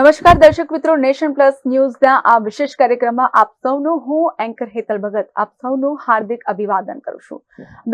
નમસ્કાર દર્શક મિત્રો, નેશન પ્લસ ન્યૂઝના આ વિશેષ કાર્યક્રમમાં આપ સૌનું હું એન્કર હેતલ ભગત. આપ સૌનું હાર્દિક અભિવાદન કરું છું.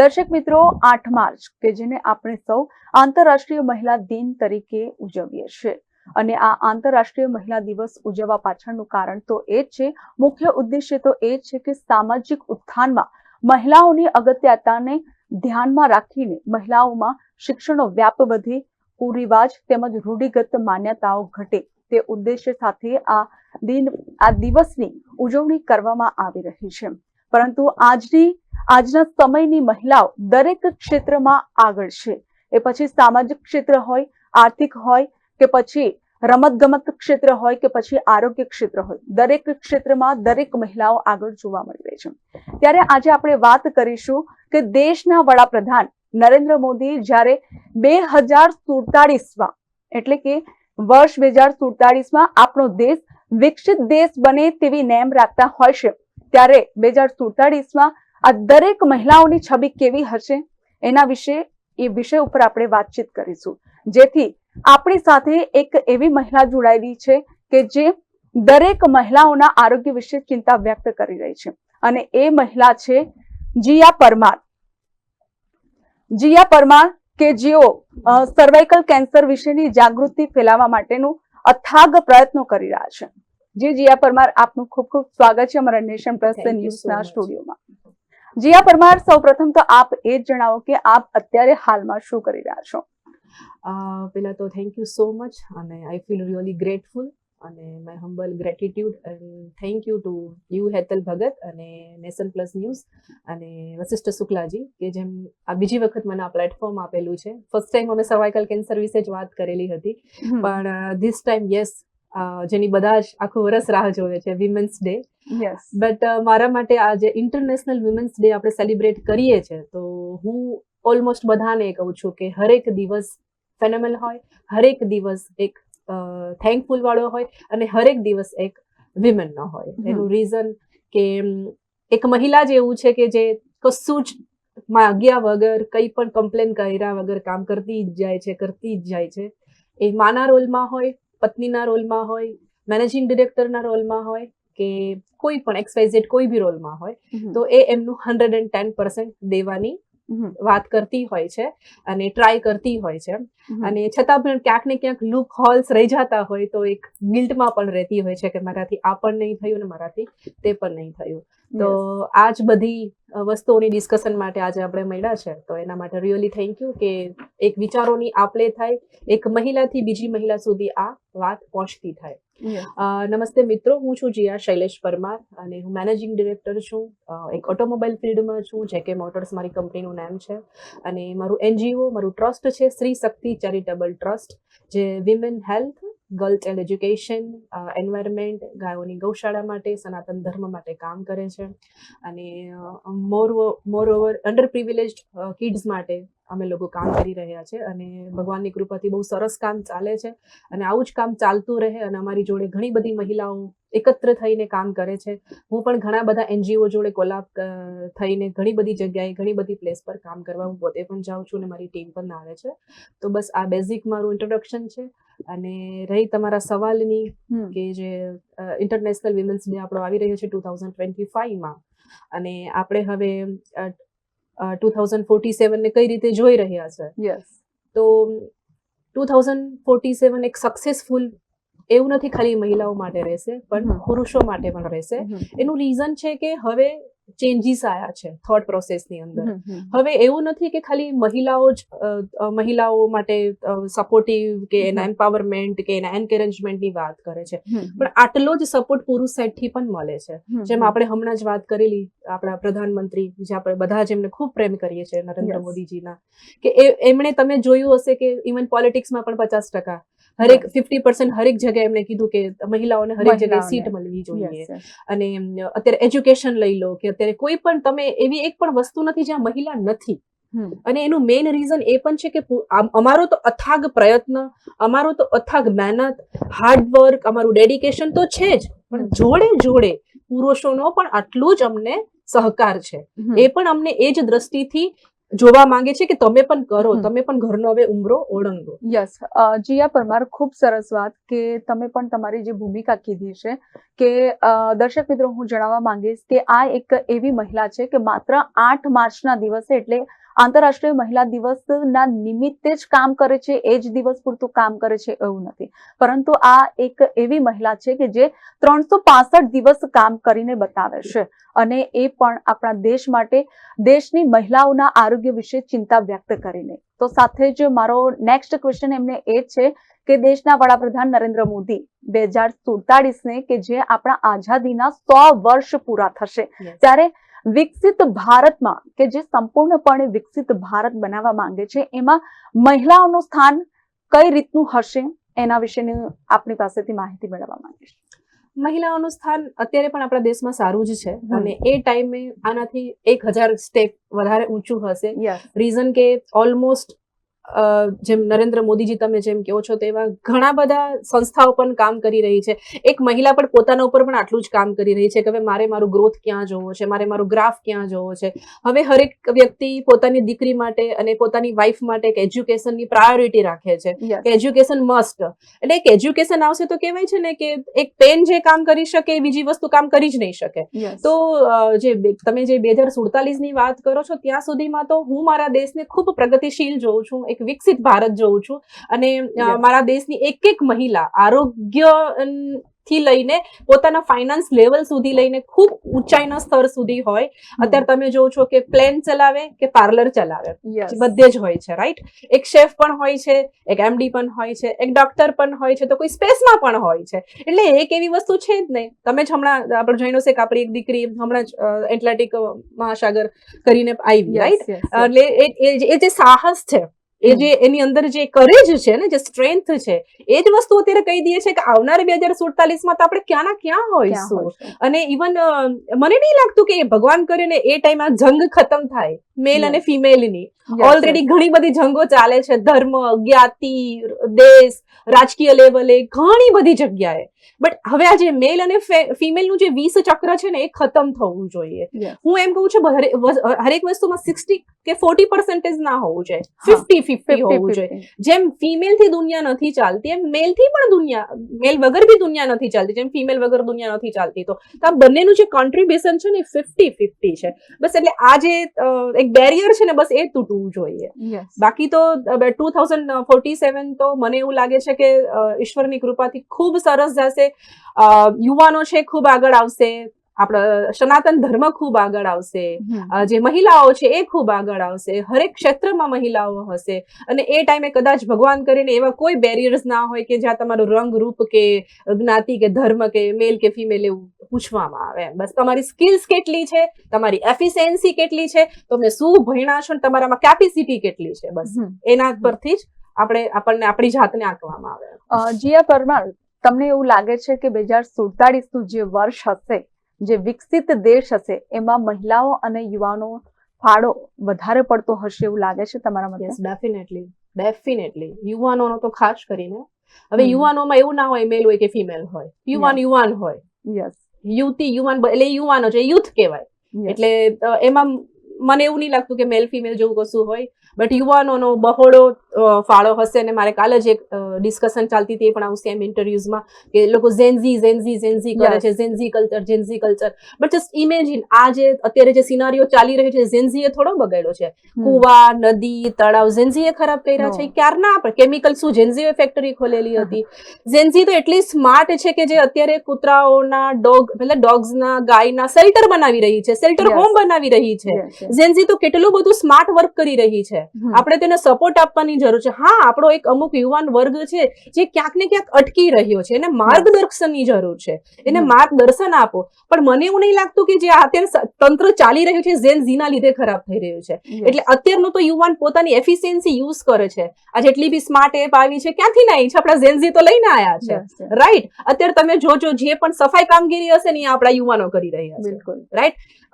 દર્શક મિત્રો, આઠ માર્ચ, કે જેને આપણે સૌ આંતરરાષ્ટ્રીય મહિલા દિન તરીકે ઉજવીએ છીએ. અને આ આંતરરાષ્ટ્રીય મહિલા દિવસ ઉજવવા પાછળનું કારણ તો એ છે, મુખ્ય ઉદ્દેશ્ય તો એ છે કે સામાજિક ઉત્થાનમાં મહિલાઓની અગત્યતાને ધ્યાનમાં રાખીને મહિલાઓમાં શિક્ષણનો વ્યાપ વધે, કુરિવાજ તેમજ રૂઢિગત માન્યતાઓ ઘટે. તે ઉદ્દેશ્ય સાથે આ દિન, આ દિવસની ઉજવણી કરવામાં આવી રહી છે. પરંતુ આજની, આજના સમયની મહિલાઓ દરેક ક્ષેત્રમાં આગળ છે. એ પછી સામાજિક ક્ષેત્ર હોય, આર્થિક હોય, કે પછી રમતગમત ક્ષેત્ર હોય, કે પછી આરોગ્ય ક્ષેત્ર હોય, દરેક ક્ષેત્રમાં દરેક મહિલાઓ આગળ જોવા મળી રહી છે. ત્યારે આજે આપણે વાત કરીશું કે દેશના વડાપ્રધાન નરેન્દ્ર મોદી જ્યારે બે હજાર સુડતાલીસમાં એટલે કે વર્ષ બે હજાર સુડતાલીસમાં આપણો દેશ વિકસિત દેશ બને તેવી નેમ રાખતા હોય છે. ત્યારે બે હજાર સુડતાલીસમાં આ દરેક મહિલાઓની છબી કેવી હશે? એના વિશે, એ વિષય ઉપર આપણે વાતચીત કરીશું. જેથી આપણી સાથે એક એવી મહિલા જોડાયેલી છે કે જે દરેક મહિલાઓના આરોગ્ય વિશે ચિંતા વ્યક્ત કરી રહી છે. અને એ મહિલા છે જીયા પરમાર. જીયા પરમાર કે જેઓ સર્વાઇકલ કેન્સર વિશેની જાગૃતિ ફેલાવવા માટેનું અથાગ પ્રયત્નો કરી રહ્યા છે. જે જીયા પરમાર આપનું ખૂબ ખૂબ સ્વાગત છે અમારા નેશન પ્લસ ન્યૂઝના સ્ટુડિયોમાં. જીયા પરમાર સૌપ્રથમ તો આપ એ જ જણાવો કે આપ અત્યારે હાલમાં શું કરી રહ્યા છો? પહેલા તો થેન્ક યુ સો મચ અને આઈ ફીલ રિયલી ગ્રેટફુલ અને my humble gratitude and thank you to you Hetal Bhagat અને નેશન પ્લસ ન્યૂઝ અને વશિષ્ઠ શુક્લાજી કે જેમ આ બીજી વખત મને આ પ્લેટફોર્મ આપેલું છે. ફર્સ્ટ ટાઈમ અમે સર્વાઇકલ કેન્સર વિશે જ વાત કરેલી હતી. પણ ધીસ ટાઈમ યસ જેની બધા જ આખું વરસ રાહ જોવે છે વિમેન્સ ડે યસ બટ મારા માટે આ જે ઇન્ટરનેશનલ વિમેન્સ ડે આપણે સેલિબ્રેટ કરીએ છીએ તો હું ઓલમોસ્ટ બધાને કહું છું કે હરેક દિવસ ફેનોમેલ હોય હરેક દિવસ એક થેન્કફુલ વાળો હોય અને હરેક દિવસ એક વિમેનનો હોય. એનું રીઝન કે એક મહિલા જ એવું છે કે જે કશું જ માગ્યા વગર કંઈ પણ કમ્પ્લેન કર્યા વગર કામ કરતી જ જાય છે કરતી જ જાય છે. એ માના રોલમાં હોય પત્નીના રોલમાં હોય મેનેજિંગ ડિરેક્ટરના રોલમાં હોય કે કોઈ પણ એક્સવાઇઝેડ કોઈ બી રોલમાં હોય તો એ એમનું હંડ્રેડ એન્ડ ટેન પર્સન્ટ દેવાની વાત કરતી હોય છે અને ટ્રાય કરતી હોય છે. અને છતાં પણ ક્યાંક ને ક્યાંક લુક હોલ્સ રહી જતા હોય તો એક ગિલ્ટમાં પણ રહેતી હોય છે કે મારાથી આ પણ નહીં થયું ને મારાથી તે પણ નહીં થયું. તો આ જ બધી વસ્તુઓની ડિસ્કશન માટે આજે આપણે મળ્યા છે. તો એના માટે રિયલી થેન્ક યુ કે એક વિચારોની આપલે થાય એક મહિલાથી બીજી મહિલા સુધી આ વાત પહોંચતી થાય. નમસ્તે મિત્રો હું છું જીયા શૈલેષ પરમાર અને હું મેનેજિંગ ડિરેક્ટર છું. એક ઓટોમોબાઈલ ફિલ્ડમાં છું જેકે મોટર્સ મારી કંપનીનું નામ છે. અને મારું એનજીઓ મારું ટ્રસ્ટ છે શ્રી શક્તિ ચેરિટેબલ ટ્રસ્ટ જે women health girl child education environment, ગાયોની ગૌશાળા માટે, સનાતન ધર્મ માટે કામ કરે છે. અને more more over under privilege kids માટે અમે લોકો કામ કરી રહ્યા છે. અને ભગવાનની કૃપાથી બહુ સરસ કામ ચાલે છે. અને આવું જ કામ ચાલતું રહે અને અમારી જોડે ઘણી બધી મહિલાઓ એકત્ર થઈને કામ કરે છે. હું પણ ઘણા બધા એનજીઓ જોડે કોલાબ થઈને ઘણી બધી જગ્યાએ ઘણી બધી પ્લેસ પર કામ કરવા હું પોતે પણ જાઉં છું અને મારી ટીમ પણ આવે છે. તો બસ આ બેઝિક મારું ઇન્ટ્રોડક્શન છે અને રહી તમારા સવાલની કે જે ઇન્ટરનેશનલ વિમેન્સ ડે આપણો આવી રહ્યો છે ટુ થાઉઝન્ડ ટ્વેન્ટી ફાઈવમાં અને આપણે હવે ટુ થાઉઝન્ડ ફોર્ટી સેવનને કઈ રીતે જોઈ રહ્યા છે? યસ તો ટુ થાઉઝન્ડ ફોર્ટી સેવન એક સક્સેસફુલ એવું નથી ખાલી મહિલાઓ માટે રહેશે પણ પુરુષો માટે પણ રહેશે. એનું રીઝન છે કે હવે ચેન્જીસ આયા છે થોટ પ્રોસેસની અંદર. હવે એવું નથી કે ખાલી મહિલાઓ જ મહિલાઓ માટે સપોર્ટિવ કે એના. એમ્પાવરમેન્ટ કે એના એન્કરેજમેન્ટની વાત કરે છે. પણ આટલો જ સપોર્ટ પુરુષ સાઈડથી પણ મળે છે. જેમ આપણે હમણાં જ વાત કરેલી આપણા પ્રધાનમંત્રી જે આપણે બધા જ એમને ખૂબ પ્રેમ કરીએ છીએ નરેન્દ્ર મોદીજીના કે એમણે તમે જોયું હશે કે ઇવન પોલિટિક્સમાં પણ પચાસ ટકા હરેક ફિફ્ટી પર્સન્ટ હરેક જગ્યાએ એમણે કીધું કે મહિલાઓને હરેક જગ્યાએ સીટ મળવી જોઈએ. અને અત્યારે એજ્યુકેશન લઈ લો કે અત્યારે કોઈ પણ તમે એવી એક પણ વસ્તુ નથી જ્યાં મહિલા નથી. અને એનું મેઇન રીઝન એ પણ છે કે અમારો તો અથાગ પ્રયત્ન અમારો તો અથાગ મહેનત હાર્ડવર્ક અમારું ડેડિકેશન તો છે જ. પણ જોડે જોડે પુરુષોનો પણ આટલું જ અમને સહકાર છે. એ પણ અમને એ જ દ્રષ્ટિથી જોવા માંગે છે કે તમે પણ કરો તમે પણ ઘરનો હવે ઉમરો ઓળંગો. યસ જીયા પરમાર ખૂબ સરસ વાત કે તમે પણ તમારી જે ભૂમિકા કીધી છે કે દર્શક મિત્રો હું જણાવવા માંગીશ કે આ એક એવી મહિલા છે કે માત્ર આઠ માર્ચના દિવસે એટલે આંતરરાષ્ટ્રીય મહિલા દિવસના નિમિત્તે જ કામ કરે છે એ જ દિવસ પૂરતું કામ કરે છે એવું નથી. પરંતુ આ એક એવી મહિલા છે કે જે ત્રણસો દિવસ કામ કરીને બતાવે છે અને એ પણ આપણા દેશ માટે દેશની મહિલાઓના આરોગ્ય વિશે ચિંતા વ્યક્ત કરીને. તો સાથે જ મારો નેક્સ્ટ ક્વેશ્ચન એમને એ છે કે દેશના વડાપ્રધાન નરેન્દ્ર મોદી બે હજાર સુડતાળીસને કે જે આપણા આઝાદીના સો વર્ષ પૂરા થશે. ત્યારે વિકસિત ભારતમાં કે જે સંપૂર્ણપણે વિકસિત ભારત બનાવવા માંગે છે એમાં મહિલાઓનું સ્થાન કઈ રીતનું હશે એના વિશેની આપણી પાસેથી માહિતી મેળવવા માંગે છે મહિલાઓનું સ્થાન અત્યારે પણ આપણા દેશમાં સારું જ છે અને એ ટાઈમે આનાથી એક હજાર સ્ટેપ વધારે ઊંચું હશે. રીઝન કે ઓલમોસ્ટ જેમ નરેન્દ્ર મોદીજી તમે જેમ કહો છો તેવા ઘણા બધા સંસ્થાઓ પણ કામ કરી રહી છે. એક મહિલા પણ પોતાના ઉપર પણ આટલું જ કામ કરી રહી છે કે હવે મારે મારું ગ્રોથ ક્યાં જોવો છે? મારે મારું ગ્રાફ ક્યાં જોવો છે? હવે હરેક વ્યક્તિ પોતાની દીકરી માટે અને પોતાની વાઈફ માટે એક એજ્યુકેશનની પ્રાયોરિટી રાખે છે. કે એજ્યુકેશન મસ્ટ એટલે એક એજ્યુકેશન આવશે તો કહેવાય છે ને કે એક પેન જે કામ કરી શકે એ બીજી વસ્તુ કામ કરી જ નહીં શકે. તો જે તમે જે બે હજાર સુડતાલીસની વાત કરો છો ત્યાં સુધીમાં તો હું મારા દેશને ખૂબ પ્રગતિશીલ જોઉં છું. એક વિકસિત ભારત જોઉં છું. અને મારા દેશની એક એક મહિલા આરોગ્યથી લઈને પોતાના ફાઇનાન્સ લેવલ સુધી લઈને ખૂબ ઊંચાઈના સ્તર સુધી હોય. અત્યારે તમે જોવો છો કે પ્લેન ચલાવે કે પાર્લર ચલાવે. બધે જ હોય છે રાઈટ એક શેફ પણ હોય છે એક એમડી પણ હોય છે એક ડોક્ટર પણ હોય છે તો કોઈ સ્પેસમાં પણ હોય છે. એટલે એક એવી વસ્તુ છે જ નહીં. તમે જ હમણાં આપણે જોઈનો છે કે આપણી એક દીકરી હમણાં જ એટલાન્ટિક મહાસાગર કરીને આવી રાઈટ એટલે એ જે સાહસ છે એ જે એની અંદર જે કરેજ છે ને જે સ્ટ્રેન્થ છે એ જ વસ્તુ અત્યારે કહી દઈએ છે કે આવનાર બે હજાર સુડતાલીસમાં તો આપણે ક્યાં ના ક્યાં હોઈશું? અને ઇવન મને નહીં લાગતું કે ભગવાન કરીને એ ટાઈમ આ જંગ ખતમ થાય મેલ અને. ફિમેલની ઓલરેડી ઘણી બધી જંગો ચાલે છે ધર્મ જ્ઞાતિ દેશ રાજકીય લેવલે ઘણી બધી જગ્યાએ. બટ હવે આ જે મેલ અને ફિમેલનું જે વીસ ચક્ર છે ને એ ખતમ થવું જોઈએ. હું એમ કહું છું હરેક વસ્તુમાં સિક્સટી કે ફોર્ટી પર્સન્ટેજ ના હોવું જોઈએ. ફિફ્ટી ફિફ્ટી હોવું જોઈએ. જેમ ફિમેલથી દુનિયા નથી ચાલતી એમ મેલથી પણ દુનિયા મેલ વગર બી દુનિયા નથી ચાલતી. જેમ ફિમેલ વગર દુનિયા નથી ચાલતી તો આ બંનેનું જે કોન્ટ્રીબ્યુશન છે ને ફિફ્ટી ફિફ્ટી છે. બસ એટલે આ જે એક બેરિયર છે ને બસ એ તૂટવું જોઈએ. બાકી તો ટુ થાઉઝન્ડ ફોર્ટી સેવન તો મને એવું લાગે છે કે ઈશ્વરની કૃપાથી ખૂબ સરસ જશે. યુવાનો છે ખૂબ આગળ આવશે. આપણા સનાતન ધર્મ ખૂબ આગળ આવશે. જે મહિલાઓ છે એ ખૂબ આગળ આવશે. હરેક ક્ષેત્રમાં મહિલાઓ હશે. અને એ ટાઈમે કદાચ ભગવાન કરીને એવા કોઈ બેરિયર્સ ના હોય કે જ્યાં તમારો રંગ રૂપ કે જ્ઞાતિ કે ધર્મ કે મેલ કે ફિમેલ એવું પૂછવામાં આવે. બસ તમારી સ્કિલ્સ કેટલી છે? તમારી એફિશિયન્સી કેટલી છે? તમે શું ભણ્યા છો? તમારામાં કેપેસિટી કેટલી છે? બસ એના પરથી જ આપણે આપણને આપણી જાતને આંકવામાં આવે. જીયા પરમાર તમને એવું લાગે છે કે બે હજાર સુડતાલીસનું જે વર્ષ હશે જે વિકસિત દેશ હશે એમાં મહિલાઓ અને યુવાનો ફાળો વધારે પડતો હશે એવું લાગે છે તમારા મતે? ડેફિનેટલી ડેફિનેટલી યુવાનોનો તો ખાસ કરીને. હવે યુવાનોમાં એવું ના હોય મેલ હોય કે ફિમેલ હોય. યુવાન યુવાન હોય. યસ યુવતી યુવાન એટલે યુવાનો છે યુથ કહેવાય. એટલે એમાં મને એવું નહીં લાગતું કે મેલ ફિમેલ જેવું કશું હોય. બટ યુવાનોનો બહોળો ફાળો હશે અને મારે કાલે જ એક ડિસ્કશન ચાલતી હતી એ પણ આવશે સેમ ઇન્ટરવ્યુઝમાં કે એ લોકો ઝેન્ઝી ઝેન્ઝી ઝેન્ઝી કરે. છે Gen Z culture Gen Z culture but just imagine આ જે અત્યારે જે સિનારીઓ ચાલી રહ્યો છે ઝેન્ઝીએ થોડો બગાડ્યો છે. કુવા નદી તળાવ ઝેન્ઝીએ ખરાબ કર્યા છે. ક્યારના આપણે કેમિકલ શું? ઝેન્ઝીએ ફેક્ટરી ખોલેલી હતી. ઝેન્ઝી તો એટલી સ્માર્ટ છે કે જે અત્યારે કૂતરાઓના ડોગ એટલે ડોગ્સના ગાયના શેલ્ટર બનાવી રહી છે. શેલ્ટર. હોમ બનાવી રહી છે. ઝેન્ઝી તો કેટલું બધું સ્માર્ટ વર્ક કરી રહી છે. આપણે તેને સપોર્ટ આપવાની જરૂર છે. હા આપણો એક અમુક યુવાન વર્ગ છે જે ક્યાંક ને ક્યાંક અટકી રહ્યો છે. એને માર્ગદર્શનની જરૂર છે. એને માર્ગદર્શન આપો. પણ મને એવું નહીં લાગતું કે જે અત્યારે તંત્ર ચાલી રહ્યું છે ઝેન ઝીના લીધે ખરાબ થઈ રહ્યું છે. એટલે અત્યારનો તો યુવાન પોતાની એફિશિયન્સી યુઝ કરે છે. આ જેટલી બી સ્માર્ટ એપ આવી છે ક્યાંથી ના આવી છે? આપણા ઝેનઝી તો લઈને આવ્યા છે. રાઈટ અત્યારે તમે જોજો જે પણ સફાઈ કામગીરી હશે ને એ આપણા યુવાનો કરી રહ્યા છે. બિલકુલ.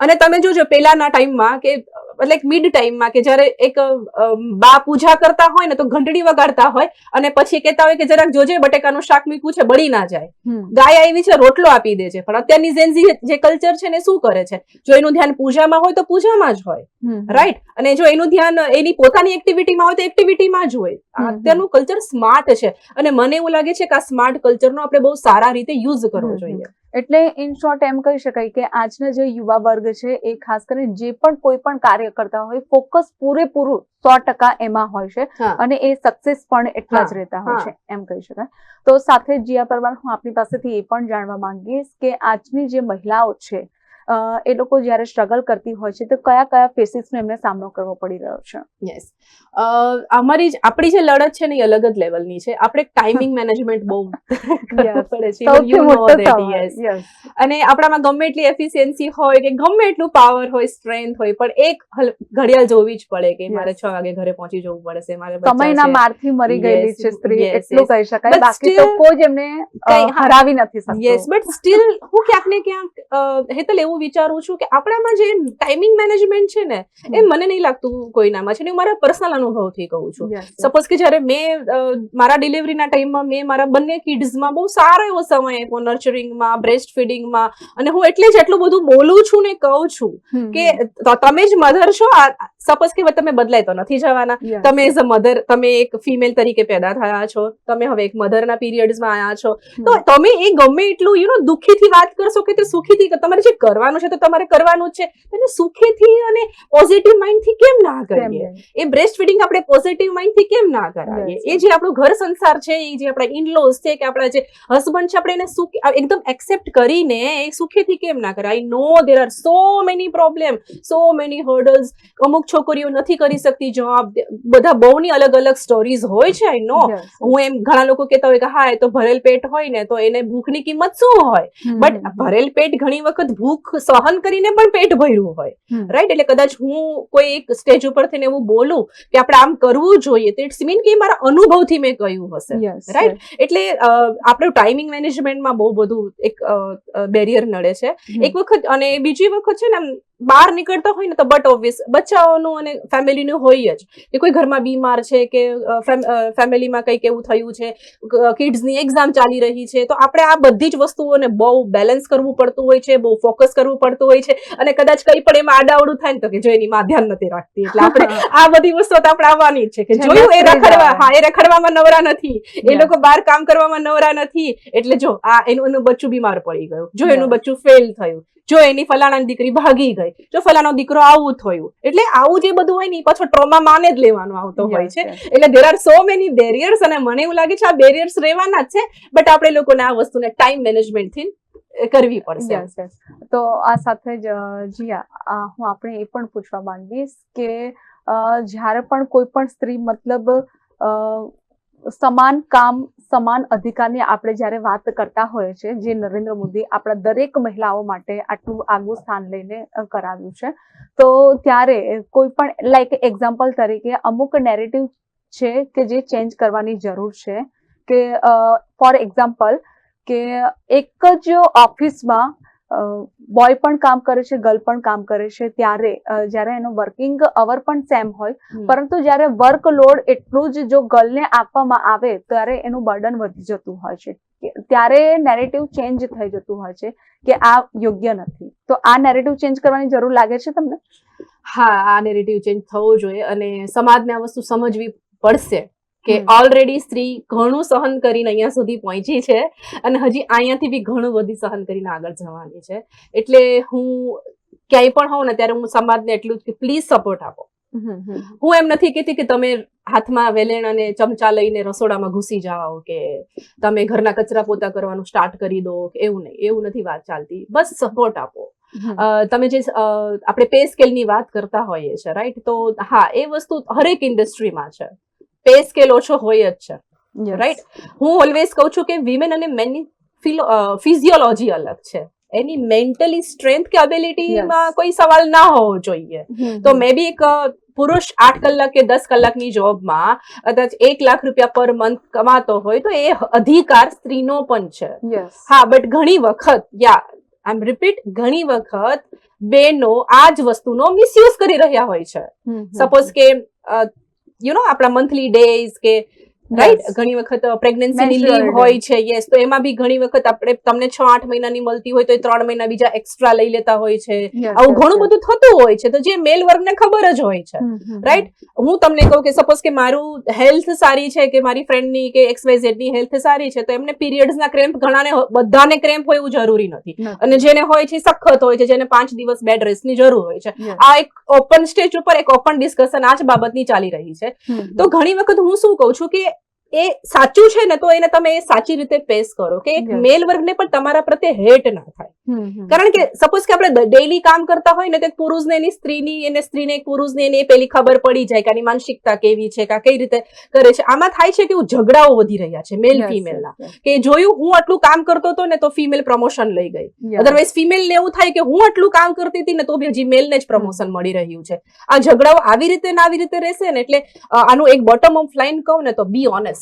અને તમે જોજો પેલાના ટાઈમમાં કે લાઈક મિડ ટાઈમમાં કે જ્યારે એક બા પૂજા કરતા હોય ને તો ઘંટડી વગાડતા હોય અને પછી કહેતા હોય કે જરાક જોજે બટેકાનું શાક મૂક્યું છે બળી ના જાય. ગાય આવી છે રોટલો આપી દે છે. પણ અત્યારની ઝેન્ઝી જે કલ્ચર છે ને શું કરે છે? જો એનું ધ્યાન પૂજામાં હોય તો પૂજામાં જ હોય. રાઈટ અને જો એનું ધ્યાન એની પોતાની એક્ટિવિટીમાં હોય તો એક્ટિવિટીમાં જ હોય. અત્યારનું કલ્ચર સ્માર્ટ છે. અને મને એવું લાગે છે કે આ સ્માર્ટ કલ્ચરનો આપણે બહુ સારા રીતે યુઝ કરવો. જોઈએ. એટલે ઇન શોર્ટ એમ કહી શકાય કે આજના જે યુવા વર્ગ છે એ ખાસ કરીને જે પણ કોઈ પણ કાર્ય કરતા હોય ફોકસ પૂરેપૂરું સો ટકા એમાં હોય છે અને એ સક્સેસ પણ એટલા જ રહેતા હોય છે એમ કહી શકાય. તો સાથે જીયા પરમાર હું આપની પાસેથી એ પણ જાણવા માંગીશ કે આજની જે મહિલાઓ છે એ લોકો જ્યારે સ્ટ્રગલ કરતી હોય છે તો કયા કયા ફેસીસનો એમને સામનો કરવો પડી રહ્યો છે? યસ અમારી જ આપણી જે લડત છે ને એ અલગ જ લેવલની છે. આપણે ટાઈમિંગ મેનેજમેન્ટ બહુ પડે છે. અને આપણામાં ગમે એટલી એફિશિયન્સી હોય કે ગમે એટલું પાવર હોય સ્ટ્રેન્થ હોય પણ એક ઘડિયાળ જોવી જ પડે કે મારે છ વાગે ઘરે પહોંચી જવું પડશે મારે સમયના મારથી મરી ગયેલી છે સ્ત્રી એટલું કહી શકાય. બાકી તો કોઈ જ એમને. હરાવી નથી શકતું. યસ બટ સ્ટીલ હું ક્યાંક ને ક્યાંક હેતલ એવું વિચારું છું કે આપણામાં જે ટાઈમિંગ મેનેજમેન્ટ છે ને એ મને નહીં લાગતું કોઈનામાં છે ને હું મારા પર્સનલ અનુભવથી કહું છું. સપોઝ કે જ્યારે મેં મારા ડિલિવરીના ટાઈમમાં મેં મારા બંને કિડ્સમાં બહુ સારો એવો સમય આપ્યો નર્ચરિંગમાં બ્રેસ્ટ ફીડિંગમાં અને હું એટલે જ એટલું બધું બોલું છું ને કહું છું કે તમે જ મધર છો સપોઝ કે તમે બદલાય તો નથી જવાના. તમે એઝ અ મધર તમે એક ફિમેલ તરીકે પેદા થયા છો. તમે હવે એક મધરના પીરિયડ્સમાં આવ્યા છો. તો તમે એ ગમે એટલું યુ નો દુઃખીથી વાત કરશો કે તે સુખીથી તમારે જે કરવાનું છે તો તમારે કરવાનું જ છે. એને સુખીથી અને પોઝિટિવ માઇન્ડથી કેમ ના કરીએ? એ બ્રેસ્ટ ફીડિંગ આપણે પોઝિટિવ માઇન્ડથી કેમ ના કરાવીએ? એ જે આપણું ઘર સંસાર છે એ જે આપણા ઇનલોઝ છે કે આપણા જે હસબન્ડ છે આપણે એને સુખ એકદમ એક્સેપ્ટ કરીને એ સુખેથી કેમ ના કરે I know there are so many problem so many hurdles અમુક છોકરીઓ નથી કરી શકતી જોબ બધા બહુની અલગ અલગ સ્ટોરીઝ હોય છે આઈ નો. હું એમ ઘણા લોકો કહેતા હોય કે હા એ તો ભરેલ પેટ હોય ને તો એને ભૂખની કિંમત શું હોય? બટ ભરેલ પેટ ઘણી વખત ભૂખ સહન કરીને પણ પેટ ભર્યું હોય. રાઈટ એટલે કદાચ હું કોઈ એક સ્ટેજ ઉપર થઈને એવું બોલું કે આપણે આમ કરવું જોઈએ તો ઇટ્સ મીન કે મારા અનુભવથી મેં કહ્યું હશે. રાઈટ એટલે આપણું ટાઈમિંગ મેનેજમેન્ટમાં બહુ બધું એક બેરિયર નડે છે. એક વખત અને બીજી વખત છે ને બહાર નીકળતા હોય ને તો બટ ઓબ્વિયસ બચ્ચાઓનું અને ફેમિલીનું હોય જ. કે કોઈ ઘરમાં બીમાર છે કે ફેમિલીમાં કંઈક એવું થયું છે કિડ્સની એક્ઝામ ચાલી રહી છે તો આપણે આ બધી જ વસ્તુઓને બહુ બેલેન્સ કરવું પડતું હોય છે બહુ ફોકસ કરવું પડતું હોય છે અને કદાચ કંઈ પણ એમાં આડાવડું થાય ને તો કે જો એની માં ધ્યાન નથી રાખતી. એટલે આપણે આ બધી વસ્તુઓ તો આપણે આવવાની જ છે કે જોયું એ રખડવા હા એ રખડવામાં નવરા નથી. એ લોકો બહાર કામ કરવામાં નવરા નથી. એટલે જો આ એનું બચ્ચું બીમાર પડી ગયું. જો એનું બચ્ચું ફેલ થયું. જો એની ફલાણાની દીકરી ભાગી ગઈ જો ફલાણો દીકરો આવું થયું એટલે આવું જે બધું હોય ને એ પાછો ટ્રોમા માને જ લેવાનો આવતો હોય છે. એટલે there are so many barriers અને મને એવું લાગે છે આ બેરિયર્સ રહેવાના જ છે બટ આપણે લોકોને આ વસ્તુને ટાઈમ મેનેજમેન્ટથી કરવી પડશે. તો આ સાથે જ જીયા આ હું આપણે એ પણ પૂછવા માંગીશ કે જ્યારે પણ કોઈ પણ સ્ત્રી મતલબ અ, સમાન કામ, સમાન અધિકારની આપણે જ્યારે વાત કરતા હોઈએ છીએ, જે નરેન્દ્ર મોદી આપણા દરેક મહિલાઓ માટે આટલું આગવું સ્થાન લઈને કરાવ્યું છે, તો ત્યારે કોઈ પણ લાઈક એક્ઝામ્પલ તરીકે અમુક નેરેટિવ છે કે જે ચેન્જ કરવાની જરૂર છે કે ફોર એક્ઝામ્પલ કે એક જ ઓફિસમાં બોય પણ કામ કરે છે ગર્લ પણ કામ કરે છે. ત્યારે જ્યારે એનો વર્કિંગ અવર પણ સેમ હોય. પરંતુ જ્યારે વર્કલોડ એટલું જ જો ગર્લને આપવામાં આવે ત્યારે એનું બર્ડન વધી જતું હોય છે. કે- ત્યારે નેરેટિવ ચેન્જ થઈ જતું હોય છે કે આ યોગ્ય નથી. તો આ નેરેટિવ ચેન્જ કરવાની જરૂર લાગે છે તમને? હા આ નેરેટિવ ચેન્જ થવો જોઈએ અને સમાજને આ વસ્તુ સમજવી પડશે. કે ઓલરેડી સ્ત્રી ઘણું સહન કરીને અહીંયા સુધી પહોંચી છે અને હજી અહીંયાથી બી ઘણું બધી સહન કરીને આગળ જવાની છે. એટલે હું ક્યાંય પણ હોઉં ને ત્યારે હું સમાજને એટલું જ કે પ્લીઝ સપોર્ટ આપો. હું એમ નથી કહેતી કે તમે હાથમાં વેલેણ અને ચમચા લઈને રસોડામાં ઘૂસી જાઓ કે તમે ઘરના કચરા પોતા કરવાનું સ્ટાર્ટ કરી દો કે એવું નહીં એવું નથી વાત ચાલતી. બસ સપોર્ટ આપો. તમે જે આપણે પે સ્કેલની વાત કરતા હોઈએ છીએ રાઈટ તો હા એ વસ્તુ હરેક ઇન્ડસ્ટ્રીમાં છે. પે સ્કેલ ઓછો હોય જ છે. રાઈટ હું ઓલવેઝ કહું છું કે વિમેન અને મેનની ફિઝિયોલોજી અલગ છે. એની મેન્ટલી સ્ટ્રેન્થ કે અબિલિટીમાં. કોઈ સવાલ ના હોવો જોઈએ. તો મે બી એક પુરુષ આઠ કલાક કે દસ કલાકની જોબમાં કદાચ એક લાખ રૂપિયા પર મંથ કમાતો હોય તો એ અધિકાર સ્ત્રીનો પણ છે. હા બટ ઘણી વખત યા આઈ એમ રિપીટ ઘણી વખત બેનો આ જ વસ્તુનો મિસયુઝ કરી રહ્યા હોય છે. સપોઝ કે યુ નો આપણા મંથલી ડેઝ કે રાઈટ ઘણી વખત પ્રેગ્નન્સીની લીવ હોય છે યસ તો એમાં બી ઘણી વખત આપણે તમને છ આઠ મહિનાની મળતી હોય તો એ ત્રણ મહિના બીજા એક્સ્ટ્રા લઈ લેતા હોય છે. આવું ઘણું બધું થતું હોય છે તો જે મેલ વર્ગને ખબર જ હોય છે. રાઈટ હું તમને કહું કે સપોઝ કે મારું હેલ્થ સારી છે કે મારી ફ્રેન્ડની કે એક્સ વાય ઝેડની હેલ્થ સારી છે તો એમને પીરિયડ્સના ક્રેમ્પ ઘણાને બધાને ક્રેમ્પ હોય એવું જરૂરી નથી. અને જેને હોય છે સખત હોય છે જેને પાંચ દિવસ બેડ રેસ્ટની જરૂર હોય છે. આ એક ઓપન સ્ટેજ ઉપર એક ઓપન ડિસ્કશન આ જ બાબતની ચાલી રહી છે. તો ઘણી વખત હું શું કહું છું કે એ સાચું છે ને તો એને તમે એ સાચી રીતે પેસ કરો કે એક મેલ વર્ગને પણ તમારા પ્રત્યે હેટ ના થાય. કારણ કે સપોઝ કે આપણે ડેઈલી કામ કરતા હોય ને તો એક પુરુષને એની સ્ત્રીની એને સ્ત્રીને એક પુરુષને એની પેલી ખબર પડી જાય કે આની માનસિકતા કેવી છે કે કઈ રીતે કરે છે. આમાં થાય છે કે હું ઝઘડાઓ વધી રહ્યા છે મેલ ફિમેલના કે જોયું હું આટલું કામ કરતો હતો ને તો ફિમેલ પ્રમોશન લઈ ગઈ. અધરવાઇઝ ફિમેલ ને એવું થાય કે હું આટલું કામ કરતી હતી ને તો બી હજી મેલ ને જ પ્રમોશન મળી રહ્યું છે. આ ઝઘડાઓ આવી રીતે ને આવી રીતે રહેશે ને એટલે આનું એક બોટમ ઓફ લાઈન કહું ને તો બી ઓનેસ્ટ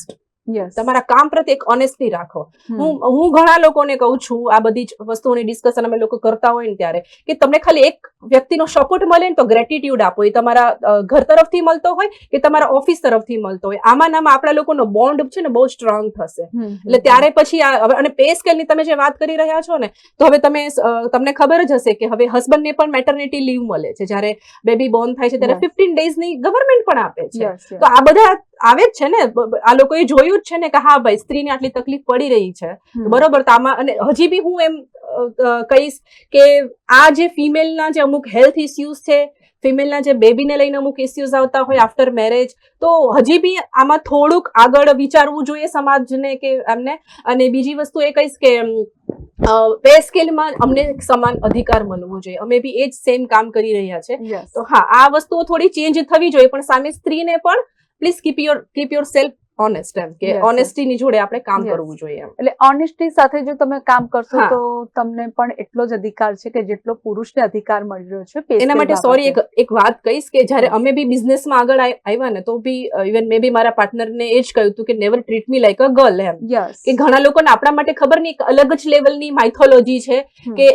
તમારા કામ પ્રત્યે એક ઓનેસ્ટી રાખો. હું હું ઘણા લોકોને કહું છું આ બધી જ વસ્તુઓની ડિસ્કશન અમે લોકો કરતા હોય ને ત્યારે કે તમને ખાલી એક વ્યક્તિનો સપોર્ટ મળે ને તો ગ્રેટિટ્યુડ આપો. એ તમારા ઘર તરફથી મળતો હોય કે તમારા ઓફિસ તરફથી મળતો હોય. આમાં નામાં આપણા લોકોનો બોન્ડ છે ને બહુ સ્ટ્રોંગ થશે. એટલે ત્યારે પછી આ હવે અને પે સ્કેલની તમે જે વાત કરી રહ્યા છો ને તો હવે તમે તમને ખબર જ હશે કે હવે હસબન્ડને પણ મેટર્નિટી લીવ મળે છે. જ્યારે બેબી બોર્ન થાય છે ત્યારે. ફિફ્ટીન ડેઝની ગવર્મેન્ટ પણ આપે છે. તો આ બધા આવે જ છે ને આ લોકોએ જોયું જ છે ને કે હા ભાઈ સ્ત્રીને આટલી તકલીફ પડી રહી છે. બરોબર તો આમાં અને હજી બી હું એમ કહીશ કે આ જે ફિમેલના જે અમુક હેલ્થ ઇસ્યુઝ છે ફિમેલના જે બેબીને લઈને અમુક ઇસ્યુઝ આવતા હોય આફ્ટર મેરેજ તો હજી બી આમાં થોડુંક આગળ વિચારવું જોઈએ સમાજને કે એમને. અને બીજી વસ્તુ એ કહીશ કે પે સ્કેલમાં અમને સમાન અધિકાર મળવો જોઈએ. અમે બી એ જ સેમ કામ કરી રહ્યા છે. તો હા આ વસ્તુઓ થોડી ચેન્જ થવી જોઈએ પણ સામે સ્ત્રીને પણ please keep your keep yourself honest એમ કે. ઓનેસ્ટીની જોડે આપણે કામ કરવું જોઈએ એટલે ઓનેસ્ટી સાથે જો તમે કામ કરશો તો તમને પણ એટલો જ અધિકાર છે કે જેટલો પુરુષને અધિકાર મળી રહ્યો છે એના માટે સોરી એક એક વાત કહીશ કે જ્યારે અમે બી બિઝનેસમાં આગળ આવ્યા ને તો બી ઇવન મે બી મારા પાર્ટનરને એ જ કહ્યું હતું કે never treat me like a girl એમ. કે ઘણા લોકોને આપણા માટે ખબર નહીં એક અલગ જ લેવલની માઇથોલોજી છે કે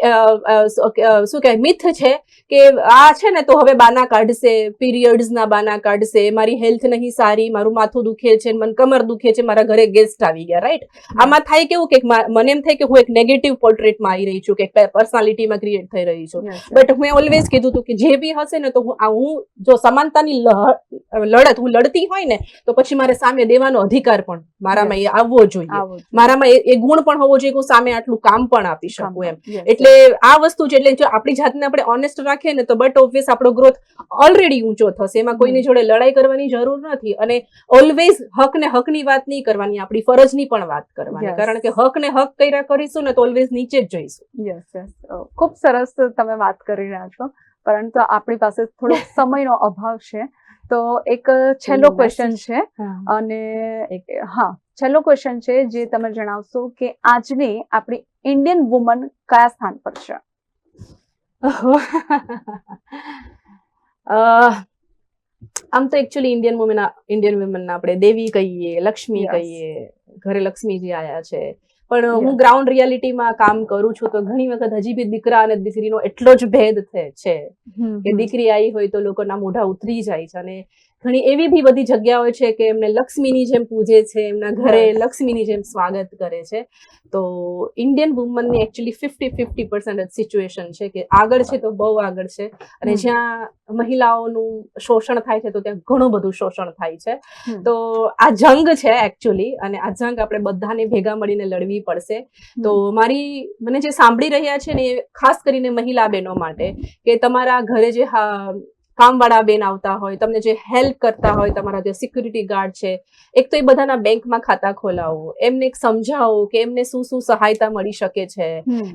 શું કહેવાય મિથ છે કે આ છે ને તો હવે બાના કાઢશે પીરિયડ્સ ના બાના કાઢશે મારી હેલ્થ નહીં સારી મારું માથું દુખે છે મને કમર દુખે છે મારા ઘરે ગેસ્ટ આવી ગયા રાઈટ આમાં થાય કેવું કે મને એમ થાય કે હું એક નેગેટિવ પોર્ટ્રેટમાં આવી રહી છું કે પર્સનાલિટીમાં ક્રિએટ થઈ રહી છું. બટ મેં ઓલવેઝ કીધું હતું કે જે બી હશે ને તો હું હું જો સમાનતાની લડત હું લડતી હોય ને તો પછી મારે સામે દેવાનો અધિકાર પણ મારામાં એ આવવો જોઈએ. મારામાં એ- એ ગુણ પણ હોવો જોઈએ કે હું સામે આટલું કામ પણ આપી શકું એમ. એટલે આ વસ્તુ છે એટલે જો આપણી જાતને આપણે ઓનેસ્ટ રાખીએ ને તો બટ ઓબ્વિયસ આપણો ગ્રોથ ઓલરેડી ઊંચો થશે. એમાં કોઈની જોડે લડાઈ કરવાની જરૂર નથી. અને ઓલવેઝ હક ને હકની વાત નહીં કરવાની આપણી ફરજની પણ વાત કરવાની. કારણ કે હક ને હક કર્યા કરીશું ને તો ઓલવેઝ નીચે જ જઈશું. યસ યસ ખૂબ સરસ તમે વાત કરી રહ્યા છો. પરંતુ આપણી પાસે થોડો સમયનો અભાવ છે. તો એક છેલ્લો ક્વેશ્ચન છે. અને હા છેલ્લો ક્વેશ્ચન છે જે તમે જણાવશો કે આજની આપણી ઇન્ડિયન વુમન કયા સ્થાન પર છે? અ, આમ તો actually Indian women Indian women આપણે દેવી કહીએ લક્ષ્મી કહીએ ઘરે લક્ષ્મીજી આયા છે. પણ હું ગ્રાઉન્ડ રિયાલિટીમાં કામ કરું છું તો ઘણી વખત હજી બી દીકરા અને દીકરીનો એટલો જ ભેદ છે છે કે દીકરી આવી હોય તો લોકોના મોઢા ઉતરી જાય છે અને ઘણી એવી બી બધી જગ્યાઓ છે કે એમને લક્ષ્મીની જેમ પૂજે છે એમના ઘરે લક્ષ્મીની જેમ સ્વાગત કરે છે. તો Indian વુમનની actually fifty fifty percent situation છે કે આગળ છે તો બહુ આગળ છે. અને જ્યાં મહિલાઓનું શોષણ થાય છે તો ત્યાં ઘણું બધું શોષણ થાય છે. તો આ જંગ છે એકચ્યુઅલી અને આ જંગ આપણે બધાને ભેગા મળીને લડવી પડશે. તો મારી મને જે સાંભળી રહ્યા છે ને એ ખાસ કરીને મહિલા બહેનો માટે કે તમારા ઘરે જે કામવાળા બેન આવતા હોય તમને જે હેલ્પ કરતા હોય તમારા જે સિક્યુરિટી ગાર્ડ છે એક તો એ બધાના બેંકમાં ખાતા ખોલાવો એમને સમજાવો કે એમને શું શું સહાયતા મળી શકે છે.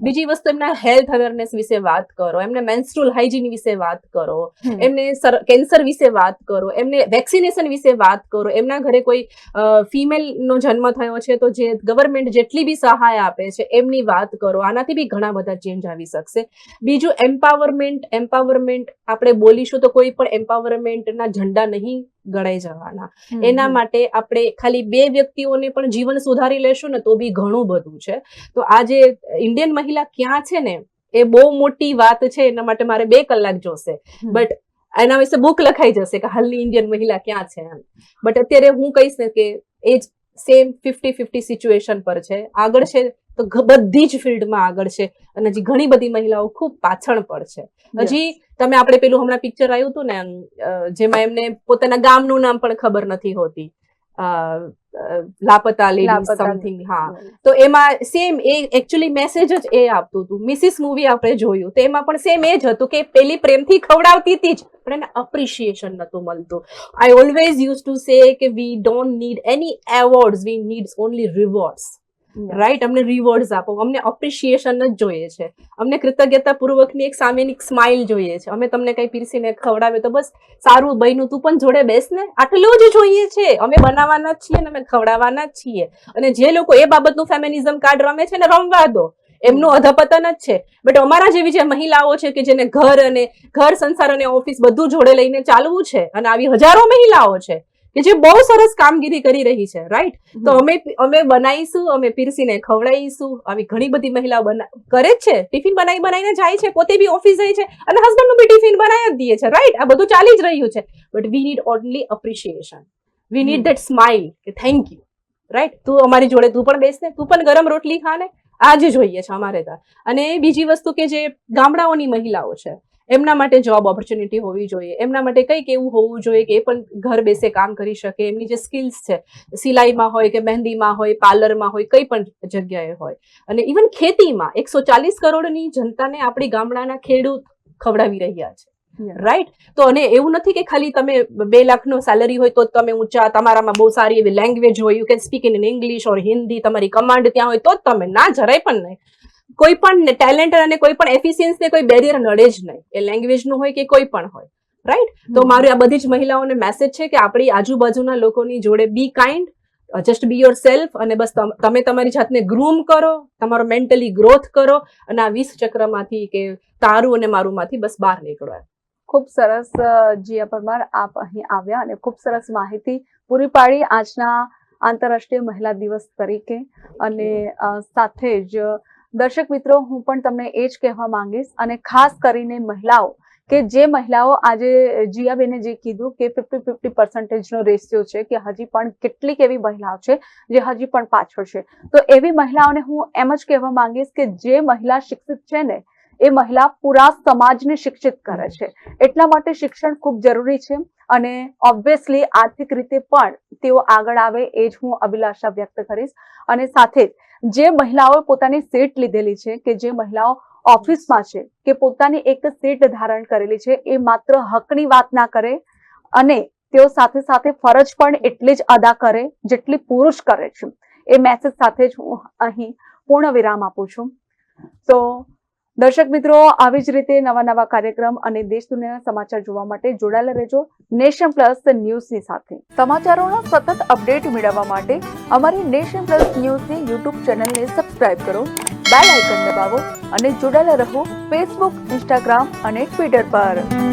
બીજી વસ્તુ એમના હેલ્થ અવેરનેસ વિશે વાત કરો એમને મેન્સ્ટ્રુઅલ હાઇજીન વિશે વાત કરો. એમને કેન્સર વિશે વાત કરો એમને વેક્સિનેશન વિશે વાત કરો એમના ઘરે કોઈ ફિમેલ નો જન્મ થયો છે તો જે ગવર્મેન્ટ જેટલી બી સહાય આપે છે એમની વાત કરો આનાથી બી ઘણા બધા ચેન્જ આવી શકશે. બીજું એમ્પાવરમેન્ટ એમ્પાવરમેન્ટ આપણે બોલીશું તો કોઈ પણ એમ્પાવરમેન્ટના ઝંડા નહીં ગણાઈ જવાના. એના માટે આપણે ખાલી બે વ્યક્તિઓને પણ જીવન સુધારી લેશું ને તો બી ઘણું બધું છે. તો આ જે ઇન્ડિયન મહિલા ક્યાં છે ને એ બહુ મોટી વાત છે એના માટે મારે બે કલાક જોશે. બટ એના વિશે બુક લખાઈ જશે કે હાલની ઇન્ડિયન મહિલા ક્યાં છે એમ. બટ અત્યારે હું કહીશ ને કે એ જ સેમ ફિફ્ટી ફિફ્ટી સિચ્યુએશન પર છે. આગળ છે તો બધી જ ફિલ્ડમાં આગળ છે અને હજી ઘણી બધી મહિલાઓ ખૂબ પાછળ પણ છે. હજી તમે આપણે પેલું હમણાં પિક્ચર આવ્યું હતું ને જેમાં એમને પોતાના ગામનું નામ પણ ખબર નથી હોતી. લાપતા લેડી સમથિંગ હા. તો એમાં સેમ એ એકચ્યુઅલી મેસેજ જ એ આપતું હતું. મિસિસ મૂવી આપણે જોયું. તો એમાં પણ સેમ એ જ હતું કે પેલી પ્રેમથી ખવડાવતી હતી જ પણ એને અપ્રિશિએશન નતું મળતું. I always use to say કે we don't need any awards we need only rewards right અમને રિવોર્ડ્સ આપો. અમને અપ્રિશિએશન જ જોઈએ છે. અમને કૃતજ્ઞતા પૂર્વકની એક સામેની સ્માઇલ જોઈએ છે. અમે તમને કઈ પીરસીને ખવડાવે તો બસ સારું બન્યું. તું પણ જોડે બેસ ને આટલું જ જોઈએ છે. અમે બનાવવાના જ છીએ ને અમે ખવડાવવાના જ છીએ. અને જે લોકો એ બાબતનું ફેમિનિઝમ કાર્ડ રમે છે ને રમવા દો. એમનું અધપતન જ છે. બટ અમારા જેવી જે મહિલાઓ છે કે જેને ઘર અને ઘર સંસાર અને ઓફિસ બધું જોડે લઈને ચાલવું છે અને આવી હજારો મહિલાઓ છે કે જે બહુ સરસ કામગીરી કરી રહી છે રાઈટ તો અમે અમે બનાવીશું અમે પીરસીને ખવડાવીશું આવી ઘણી બધી મહિલાઓ કરે જ છે ટિફિન બનાવી બનાવીને જાય છે પોતે બી ઓફિસ જાય છે અને હસબન્ડનું બી ટિફિન બનાવી જ દે છે રાઈટ આ બધું ચાલી જ રહ્યું છે. But we need only appreciation we need that smile કે થેન્ક યુ રાઈટ તું અમારી જોડે તું પણ બેસને તું પણ ગરમ રોટલી ખા ને. આ જ જોઈએ છે અમારે ત્યાં અને બીજી વસ્તુ કે જે ગામડાઓની મહિલાઓ છે એમના માટે જોબ ઓપોર્ચ્યુનિટી હોવી જોઈએ. એમના માટે કંઈક એવું હોવું જોઈએ કે એ પણ ઘર બેસે કામ કરી શકે. એમની જે સ્કિલ્સ છે સિલાઈમાં હોય કે મહેંદીમાં હોય પાર્લરમાં હોય કંઈ પણ જગ્યાએ હોય. અને ઇવન ખેતીમાં એકસો ચાલીસ કરોડની જનતાને આપણી ગામડાના ખેડૂત ખવડાવી રહ્યા છે. રાઈટ તો અને એવું નથી કે ખાલી તમે બે લાખનો સેલરી હોય તો જ તમે ઊંચા તમારામાં બહુ સારી એવી લેંગ્વેજ હોય you can speak in English or Hindi તમારી કમાન્ડ ત્યાં હોય તો જ તમે. ના જરાય પણ નહીં. કોઈ પણ ટેલેન્ટ અને કોઈ પણ એફિશિયન્સને કોઈ બેરિયર નડે જ નહીં. એ લેંગ્વેજનું હોય કે કોઈ પણ હોય રાઈટ તો મારું આ બધી જ મહિલાઓને મેસેજ છે કે આપણી આજુબાજુના લોકોની જોડે be kind just be yourself અને બસ તમે તમારી જાતને ગ્રૂમ કરો તમારો મેન્ટલી ગ્રોથ કરો અને આ વીસ ચક્રમાંથી કે તારું અને મારું માંથી બસ બહાર નીકળો ખૂબ સરસ જીયા પરમાર આપ અહીં આવ્યા અને ખૂબ સરસ માહિતી પૂરી પાડી આજના આંતરરાષ્ટ્રીય મહિલા દિવસ તરીકે અને સાથે જ દર્શક મિત્રો, હું પણ તમને એ જ કહેવા માંગીશ અને ખાસ કરીને મહિલાઓ કે જે મહિલાઓ આજે જીયાબેને જે કીધું કે ફિફ્ટી ફિફ્ટી પર્સન્ટેજનો રેશિયો છે કે હજી પણ કેટલીક એવી મહિલાઓ છે જે હજી પણ પાછળ છે. તો એવી મહિલાઓને હું એમ જ કહેવા માંગીશ કે જે મહિલા શિક્ષિત છે ને એ મહિલા પૂરા સમાજને શિક્ષિત કરે છે. એટલા માટે શિક્ષણ ખૂબ જરૂરી છે અને ઓબ્વિયસલી આર્થિક રીતે પણ તેઓ આગળ આવે એ જ હું અભિલાષા વ્યક્ત કરીશ. અને સાથે જ મહિલાઓએ પોતાની સીટ લીધેલી છે કે જે મહિલાઓ ઓફિસમાં છે કે પોતાની એક સીટ ધારણ કરેલી છે એ માત્ર હકની વાત ના કરે અને તેઓ સાથે સાથે ફરજ પણ એટલી જ અદા કરે જેટલી પુરુષ કરે છે. એ મેસેજ સાથે જ હું અહીં પૂર્ણ વિરામ આપું છું. તો દર્શક મિત્રો, આવી જ રીતે નવા નવા કાર્યક્રમ અને દેશ દુનિયાના સમાચાર જોવા માટે જોડાયેલા રહેજો નેશન પ્લસ ન્યૂઝની સાથે. સમાચારોના સતત અપડેટ મેળવવા માટે અમારી નેશન પ્લસ ન્યૂઝની યુટ્યુબ ચેનલને સબસ્ક્રાઇબ કરો, બેલ આઇકન દબાવો અને જોડાયેલા રહો ફેસબુક, ઇન્સ્ટાગ્રામ અને ટ્વિટર પર.